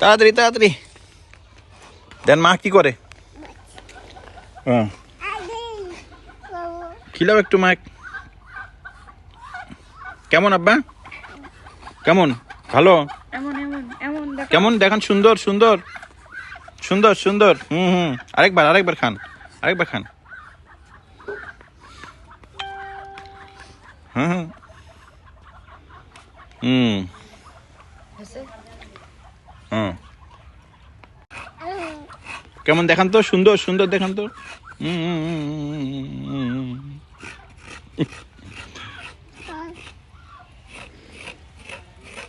তাড়াতাড়ি তাড়াতাড়ি। দেন মা কি করে? হ্যাঁ খিলাও একটু মা কেমন আব্বা? কেমন? ভালো? কেমন? দেখান সুন্দর সুন্দর। সুন্দর সুন্দর। হুম হুম। আরেকবার আরেকবার খান। আরেকবার খান। হুম হুম। হুম। হুম কেমন দেখান তো? সুন্দর সুন্দর দেখান তো।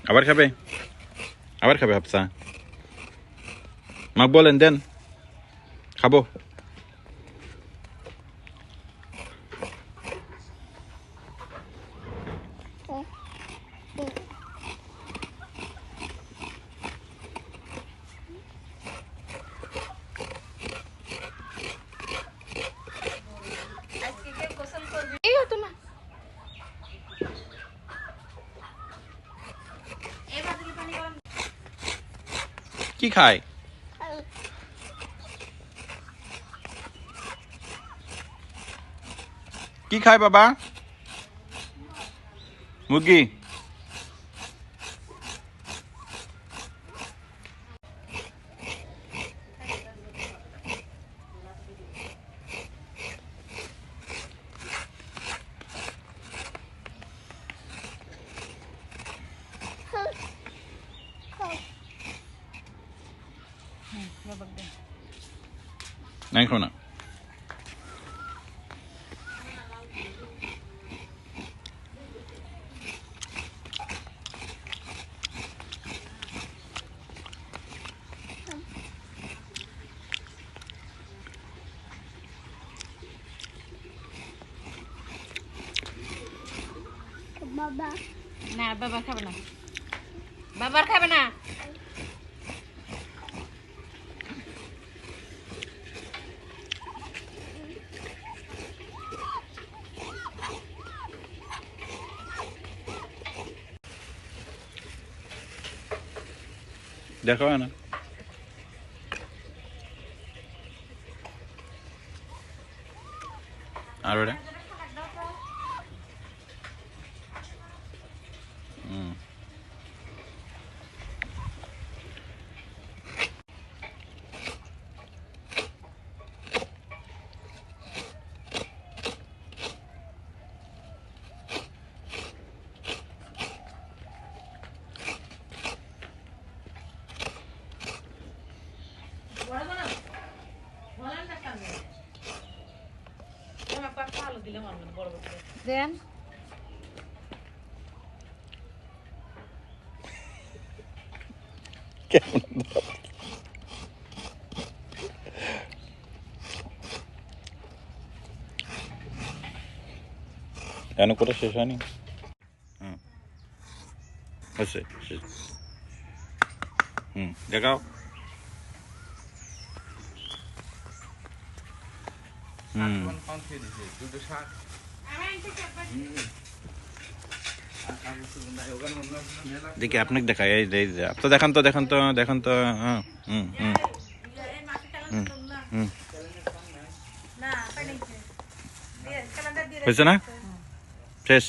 আবার খাবে? আবার খাবে হাফসা? মা বলেন, দেন। খাব এই হতো না কি খায়? কি খায় বাবা? মুরগি? নাই খাও না না বাবা খাবে না। বাবার খাবে না। দেখো না আর ওটা দেন কেন করে শেষ হয়নি হুম হুম দেখাও দেখি আপনাকে দেখাই এই যে আপ তো দেখান তো দেখান তো দেখান তো হ্যাঁ হুম হুম। হুম হুম। হয়েছে না? শেষ